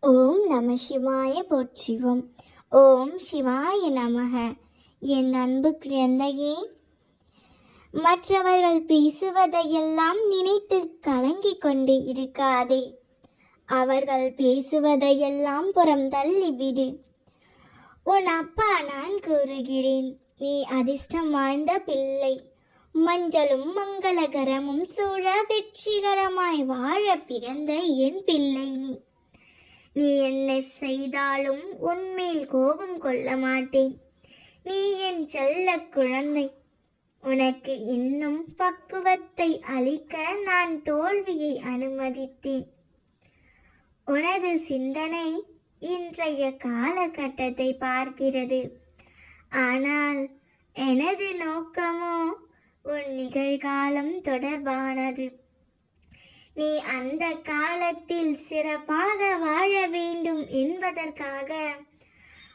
ஓம் நம சிவாய போற்றிவோம். ஓம் சிவாய நமக. என் அன்பு குழந்தையே மற்றவர்கள் பேசுவதையெல்லாம் நினைத்து கலங்கி கொண்டு இருக்காதே. அவர்கள் பேசுவதையெல்லாம் புறம் தள்ளிவிடு உன் அப்பா நான் கூறுகிறேன் நீ அதிர்ஷ்டம் வாழ்ந்த பிள்ளை. மஞ்சளும் மங்களகரமும் சூழ வெற்றிகரமாய் வாழ பிறந்த என் பிள்ளை நீ. நீ என்ன செய்தாலும் உன்மேல் கோபம் கொள்ள மாட்டேன். நீ என் செல்ல குழந்தை. உனக்கு இன்னும் பக்குவத்தை அளிக்க நான் தோல்வியை அனுமதித்தேன். உனது சிந்தனை இன்றைய காலகட்டத்தை பார்க்கிறது. ஆனால் எனது நோக்கமோ உன் நிகழ்காலம் தொடர்பானது. நீ அந்த காலத்தில் சிறப்பாக வாழ வேண்டும் என்பதற்காக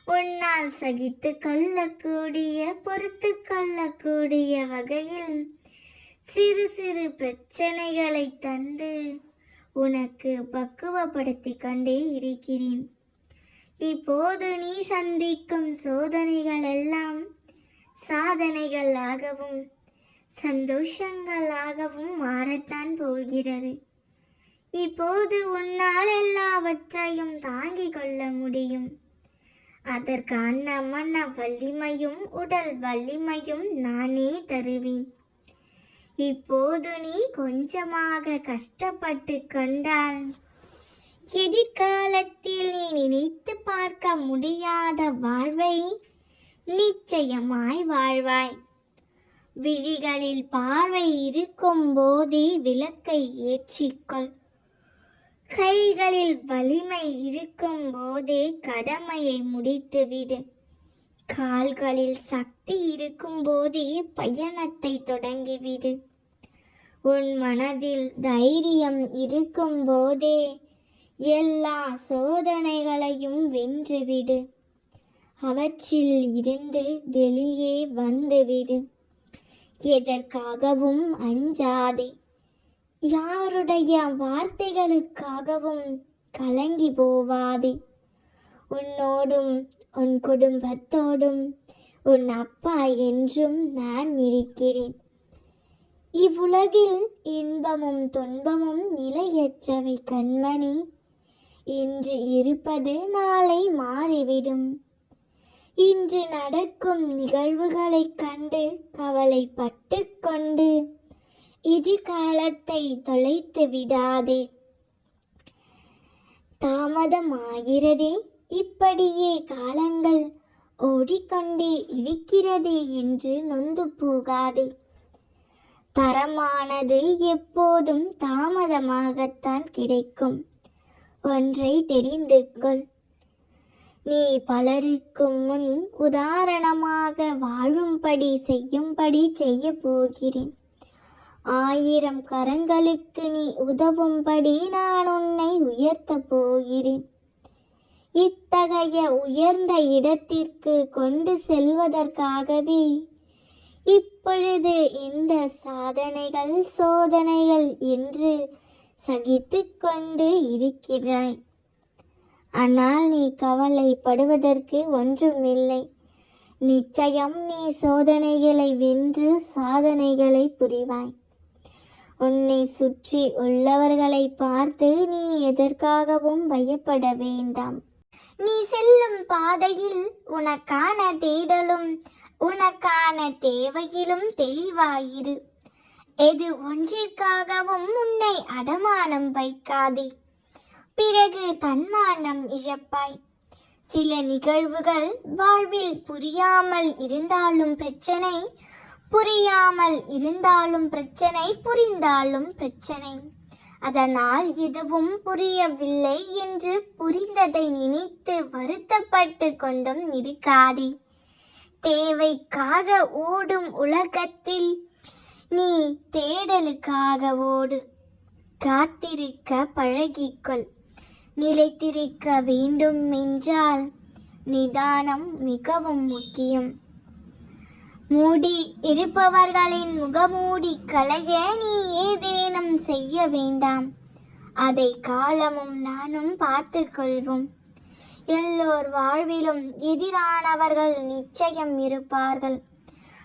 உன்னால் சகித்து கொள்ளக்கூடிய பொறுத்து கொள்ளக்கூடிய வகையில் சிறு சிறு பிரச்சனைகளை தந்து உனக்கு பக்குவப்படுத்திக் கொண்டே இருக்கிறேன். இப்போது நீ சந்திக்கும் சோதனைகள் எல்லாம் சாதனைகளாகவும் சந்தோஷங்களாகவும் மாறத்தான் போகிறது. இப்போது உன்னால் எல்லாவற்றையும் தாங்கிக் கொள்ள முடியும். அதற்கான மன வலிமையும் உடல் வலிமையும் நானே தருவேன். இப்போது நீ கொஞ்சமாக கஷ்டப்பட்டு கொண்டால் எதிர்காலத்தில் நீ நினைத்து பார்க்க முடியாத வாழ்வை நிச்சயமாய் வாழ்வாய். விழிகளில் பார்வை இருக்கும் போதே விளக்கை ஏற்றிக்கொள் கைகளில் வலிமை இருக்கும் போதே கடமையை முடித்துவிடு. கால்களில் சக்தி இருக்கும் போதே பயணத்தை தொடங்கிவிடு. உன் மனதில் தைரியம் இருக்கும் போதே எல்லா சோதனைகளையும் வென்றுவிடு. அவற்றில் இருந்து வெளியே வந்துவிடு. எதற்காகவும் அஞ்சாதே. யாருடைய வார்த்தைகளுக்காகவும் கலங்கி போவாதே. உன்னோடும் உன் குடும்பத்தோடும் உன் அப்பா என்றும் நான் இருக்கிறேன். இவ்வுலகில் இன்பமும் துன்பமும் நிலையற்றவை கண்மணி. இன்று இருப்பது நாளை மாறிவிடும். இன்று நடக்கும் நிகழ்வுகளைக் கண்டு கவலைப்பட்டு கொண்டு எதிர்காலத்தை தொலைத்து விடாதே. தாமதமாகிறதே இப்படியே காலங்கள் ஓடிக்கொண்டே இருக்கிறதே என்று நொந்து போகாதே. தரமானது எப்போதும் தாமதமாகத்தான் கிடைக்கும். ஒன்றை தெரிந்து கொள். நீ பலருக்கும் முன் உதாரணமாக வாழும்படி செய்யும்படி செய்ய போகிறேன். ஆயிரம் கரங்களுக்கு நீ உதவும்படி நான் உன்னை உயர்த்தப் போகிறேன். இத்தகைய உயர்ந்த இடத்திற்கு கொண்டு செல்வதற்காகவே இப்பொழுது இந்த சாதனைகள் சோதனைகள் என்று சகித்து கொண்டு இருக்கிறாய். ஆனால் நீ கவலைப்படுவதற்கு ஒன்றுமில்லை. நிச்சயம் நீ சோதனைகளை வென்று சாதனைகளை புரிவாய். உன்னை சுற்றி உள்ளவர்களை பார்த்து நீ எதற்காகவும் பயப்பட வேண்டாம். நீ செல்லும் பாதையில் உனக்கான தேடலும் உனக்கான தேவையிலும் தெளிவாயிரு. எது ஒன்றிற்காகவும் உன்னை அடமானம் வைக்காதே. பிறகு தன்மானம் இழப்பாய். சில நிகழ்வுகள் வாழ்வில் புரியாமல் இருந்தாலும் பிரச்சனை புரியாமல் இருந்தாலும் பிரச்சனை புரிந்தாலும் பிரச்சனை. அதனால் எதுவும் புரியவில்லை என்று புரிந்ததை நினைத்து வருத்தப்பட்டு கொண்டும் இருக்காதே. தேவைக்காக ஓடும் உலகத்தில் நீ தேடலுக்காக ஓடு. காத்திருக்க பழகிக்கொள். நிலைத்திருக்க வேண்டும் என்றால் நிதானம் மிகவும் முக்கியம். மூடி இருப்பவர்களின் முகமூடி களைய நீ ஏதேனும் செய்ய வேண்டாம். அதை காலமும் நானும் பார்த்து கொள்வோம் எல்லோர் வாழ்விலும் எதிரானவர்கள் நிச்சயம் இருப்பார்கள்.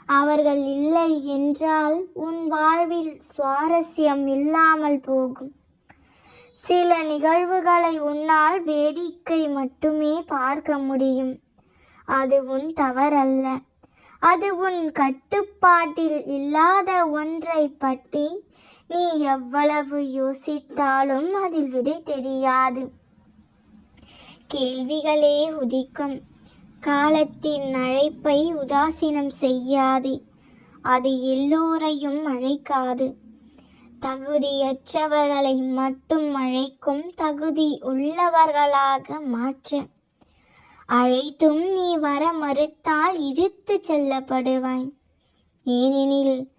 அவர்கள் இல்லை என்றால் உன் வாழ்வில் சுவாரஸ்யம் இல்லாமல் போகும். சில நிகழ்வுகளை உன்னால் வேடிக்கை மட்டுமே பார்க்க முடியும். அது உன் தவறல்ல. அது உன் கட்டுப்பாட்டில் இல்லாத ஒன்றை பற்றி நீ எவ்வளவு யோசித்தாலும் அதில் விடை தெரியாது. கேள்விகளே உதிக்கும். காலத்தின் அழைப்பை உதாசீனம் செய்யாதே. அது எல்லோரையும் அழைக்காது. தகுதியற்றவர்களை மட்டும் அழைக்கும் தகுதி உள்ளவர்களாக மாற்ற. அழைத்தும் நீ வர மறுத்தால் இழுத்து செல்லப்படுவாய். ஏனெனில்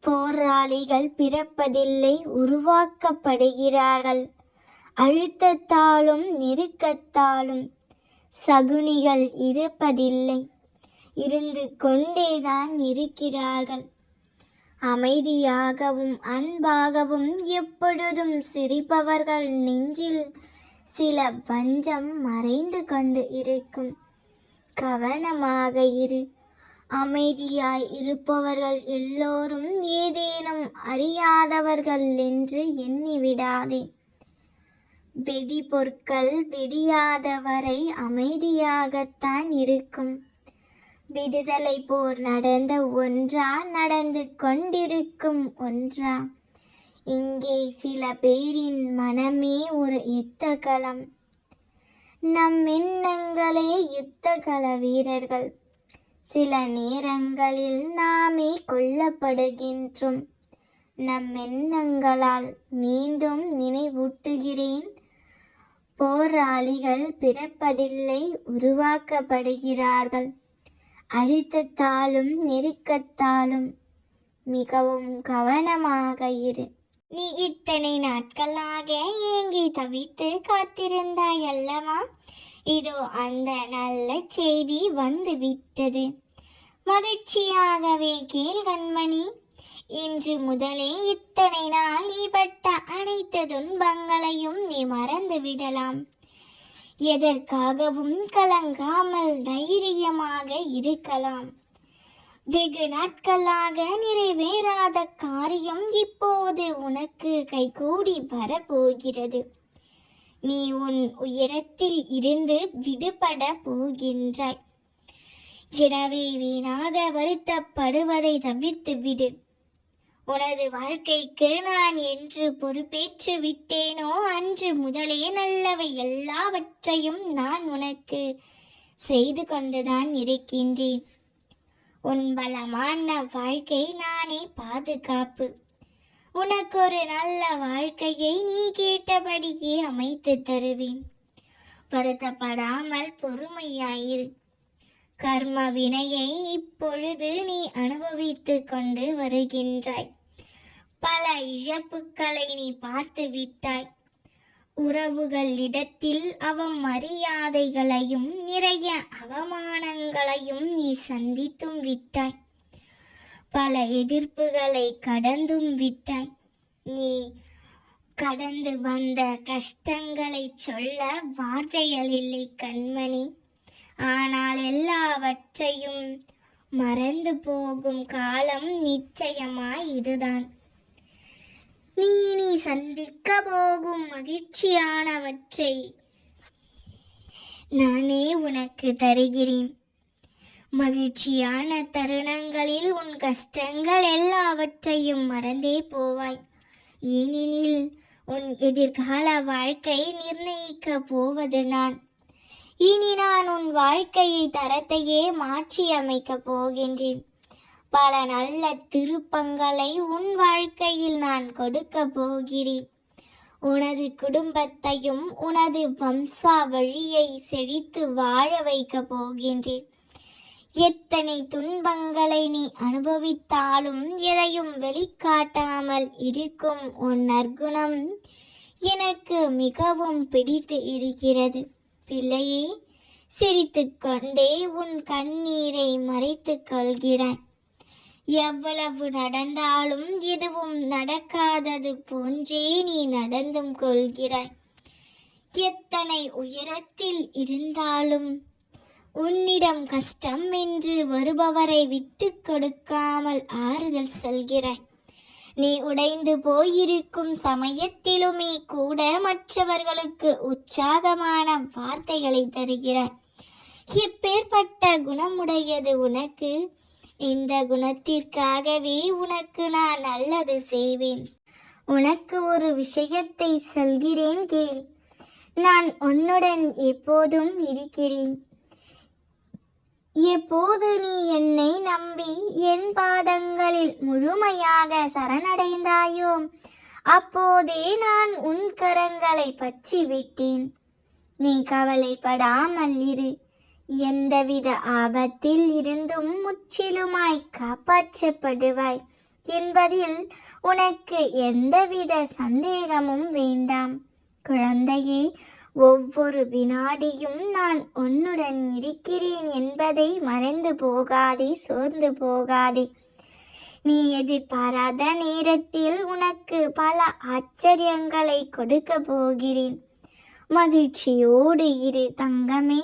போராளிகள் பிறப்பதில்லை உருவாக்கப்படுகிறார்கள். அழுத்தத்தாலும் நெருக்கத்தாலும் சகுனிகள் இருப்பதில்லை. இருந்து கொண்டேதான் இருக்கிறார்கள். அமைதியாகவும் அன்பாகவும் எப்பொழுதும் சிரிப்பவர்கள் நெஞ்சில் சில வஞ்சம் மறைந்து கொண்டு இருக்கும். கவனமாக இரு. அமைதியாய் இருப்பவர்கள் எல்லோரும் ஏதேனும் அறியாதவர்கள் என்று எண்ணிவிடாதே வெடிபொருட்கள் வெடியாத வரை அமைதியாகத்தான் இருக்கும். விடுதலை போர் நடந்த ஒன்றா நடந்து கொண்டிருக்கும் ஒன்றா. இங்கே சில பேரின் மனமே ஒரு யுத்த களம் நம் எண்ணங்களே யுத்த கள வீரர்கள். சில நேரங்களில் நாமே கொல்லப்படுகின்றோம். நம் எண்ணங்களால் மீண்டும் நினைவூட்டுகிறேன். போராளிகள் பிறப்பதில்லை உருவாக்கப்படுகிறார்கள். அழுத்தத்தாலும் நெருக்கத்தாலும் மிகவும் கவனமாக இரு. நீ இத்தனை நாட்களாக ஏங்கி தவித்து காத்திருந்தாய் அல்லவா? இதோ அந்த நல்ல செய்தி வந்து விட்டது. மகிழ்ச்சியாகவே கேள் கண்மணி. இன்று முதலே இத்தனை நாள் நீ பட்ட அனைத்து துன்பங்களையும் நீ மறந்து விடலாம். எதற்காகவும் கலங்காமல் தைரியமாக இருக்கலாம். வெகு நாட்களாக நிறைவேறாத காரியம் இப்போது உனக்கு கைகூடி வரப்போகிறது. நீ உன் உயரத்தில் இருந்து விடுபட போகின்றாய். எனவே வீணாக வருத்தப்படுவதை தவிர்த்து விடு உனது வாழ்க்கைக்கு நான் என்று பொறுப்பேற்று விட்டேனோ அன்று முதலே நல்லவை எல்லாவற்றையும் நான் உனக்கு செய்து கொண்டுதான் இருக்கின்றேன். உன் பலமான வாழ்க்கை நானே பாதுகாப்பு. உனக்கு ஒரு நல்ல வாழ்க்கையை நீ கேட்டபடியே அமைத்து தருவேன். வருத்தப்படாமல் பொறுமையாயிரு. கர்ம வினையை இப்பொழுது நீ அனுபவித்து கொண்டு வருகின்றாய். பல இழப்புக்களை நீ பார்த்து விட்டாய். உறவுகளிடத்தில் அவமரியாதைகளையும் நிறைய அவமானங்களையும் நீ சந்தித்தும் விட்டாய். பல எதிர்ப்புகளை கடந்தும் விட்டாய். நீ கடந்து வந்த கஷ்டங்களை சொல்ல வார்த்தைகள் இல்லை கண்மணி. ஆனால் எல்லாவற்றையும் மறந்து போகும் காலம் நிச்சயமாய் இதுதான். நீ நீ சந்திக்க போகும் மகிழ்ச்சியானவற்றை நானே உனக்கு தருகிறேன். மகிழ்ச்சியான தருணங்களில் உன் கஷ்டங்கள் எல்லாவற்றையும் மறந்தே போவாய். ஏனெனில் உன் எதிர்கால வாழ்க்கை நிர்ணயிக்க போவது நான். இனி நான் உன் வாழ்க்கையை தரத்தையே மாற்றி அமைக்கப் போகின்றேன். பல நல்ல திருப்பங்களை உன் வாழ்க்கையில் நான் கொடுக்க போகிறேன். உனது குடும்பத்தையும் உனது வம்சா வழியை செழித்து வாழ வைக்கப் போகின்றேன். எத்தனை துன்பங்களை நீ அனுபவித்தாலும் எதையும் வெளிக்காட்டாமல் இருக்கும் உன் நற்குணம் எனக்கு மிகவும் பிடித்து இருக்கிறது. பிள்ளையே சிரித்துக்கொண்டே உன் கண்ணீரை மறைத்துக் கொள்கிறாய் எவ்வளவு நடந்தாலும் எதுவும் நடக்காதது போன்றே நீ நடந்தும் கொள்கிறாய். எத்தனை உயரத்தில் இருந்தாலும் உன்னிடம் கஷ்டம் என்று வருபவரை விட்டு கொடுக்காமல் ஆறுதல் சொல்கிறாய். நீ உடைந்து போயிருக்கும் சமயத்திலுமே கூட மற்றவர்களுக்கு உற்சாகமான வார்த்தைகளை தருகிறாய். இப்பேற்பட்ட குணமுடையது உனக்கு? இந்த குணத்திற்காகவே உனக்கு நான் நல்லது செய்வேன். உனக்கு ஒரு விஷயத்தை சொல்கிறேன் கேள். நான் உன்னுடன் எப்போதும் இருக்கிறேன். எப்போது நீ என்னை நம்பி என் பாதங்களில் முழுமையாக சரணடைந்தாயோ அப்போதே நான் உன் கரங்களை பற்றி விட்டேன் நீ கவலைப்படாமல் இரு. எந்தவித ஆபத்தில் இருந்தும் முற்றிலுமாய் காப்பாற்றப்படுவாய் என்பதில் உனக்கு எந்தவித சந்தேகமும் வேண்டாம். குழந்தையே ஒவ்வொரு வினாடியும் நான் உன்னுடன் இருக்கிறேன் என்பதை மறந்து போகாதே சோர்ந்து போகாதே. நீ எதிர்பாராத நேரத்தில் உனக்கு பல ஆச்சரியங்களை கொடுக்க போகிறேன். மகிழ்ச்சியோடு இரு தங்கமே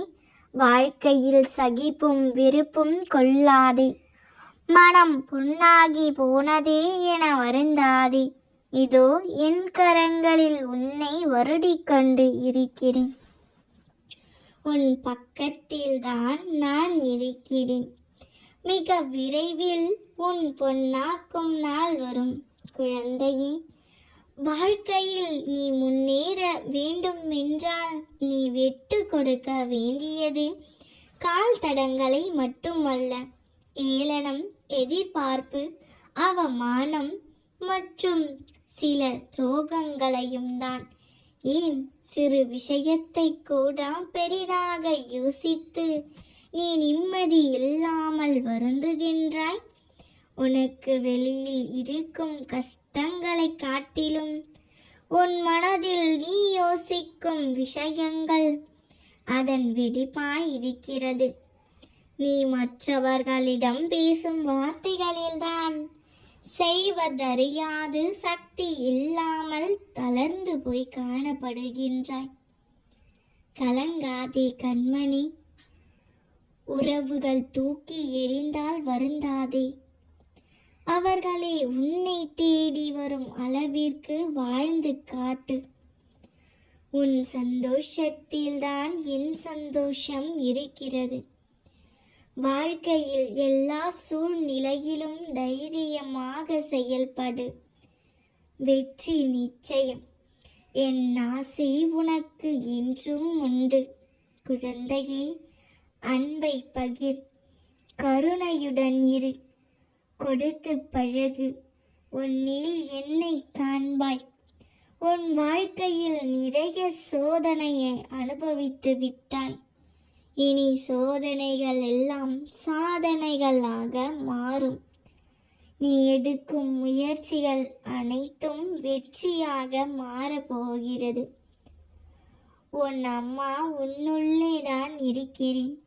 வாழ்க்கையில் சகிப்பும் விருப்பும் கொள்ளாதே. மனம் புண்ணாகி போனதே என வருந்தாதே. இதோ என் கரங்களில் உன்னை வருடி கண்டு இருக்கிறேன். உன் பக்கத்தில்தான் நான் இருக்கிறேன். மிக விரைவில் உன் பொன்னாக்கும் நாள் வரும். குழந்தையே வாழ்க்கையில் நீ முன்னேற வேண்டும் என்றால் நீ வெட்டு கொடுக்க வேண்டியது கால் தடங்களை மட்டுமல்ல. ஏளனம் எதிர்பார்ப்பு அவமானம் மற்றும் சில துரோகங்களையும் தான் ஏன் சிறு விஷயத்தை கூட பெரிதாக யோசித்து நீ நிம்மதி இல்லாமல் வருந்துகின்றாய்? உனக்கு வெளியில் இருக்கும் கஷ்டங்களை காட்டிலும் உன் மனதில் நீ யோசிக்கும் விஷயங்கள் அதன் வெடிப்பாய் இருக்கிறது. நீ மற்றவர்களிடம் பேசும் வார்த்தைகளில்தான் செய்வதறியாது. சக்தி இல்லாமல் தளர்ந்து போய் காணப்படுகின்றாய். கலங்காதே கண்மணி. உறவுகள் தூக்கி எறிந்தால் வருந்தாதே. அவர்களே உன்னை தேடி வரும் அளவிற்கு வாழ்ந்து காட்டு. உன் சந்தோஷத்தில்தான் என் சந்தோஷம் இருக்கிறது. வாழ்க்கையில் எல்லா சூழ்நிலையிலும் தைரியமாக செயல்படு. வெற்றி நிச்சயம். என் ஆசை உனக்கு என்றும் உண்டு. குழந்தையே அன்பை பகிர். கருணையுடன் இரு. கொடுத்து பழகு உன்னில் என்னை காண்பாய். உன் வாழ்க்கையில் நிறைய சோதனையை அனுபவித்து விட்டாய். இனி சோதனைகள் எல்லாம் சாதனைகளாக மாறும். நீ எடுக்கும் முயற்சிகள் அனைத்தும் வெற்றியாக மாறப்போகிறது உன் அம்மா உன்னுள்ளே தான் இருக்கிறேன்.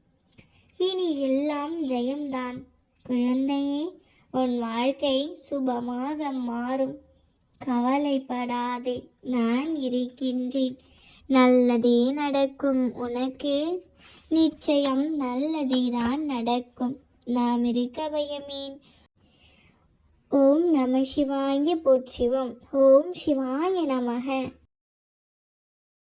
இனி எல்லாம் ஜெயம்தான். குழந்தையே உன் வாழ்க்கை சுபமாக மாறும். கவலைப்படாதே நான் இருக்கின்றேன். நல்லதே நடக்கும் உனக்கு. நிச்சயம் நல்லதேதான் நடக்கும். நாம் இருக்க பயமேன் ஓம் நம சிவாய போற்றிவோம். ஓம் சிவாய நமக.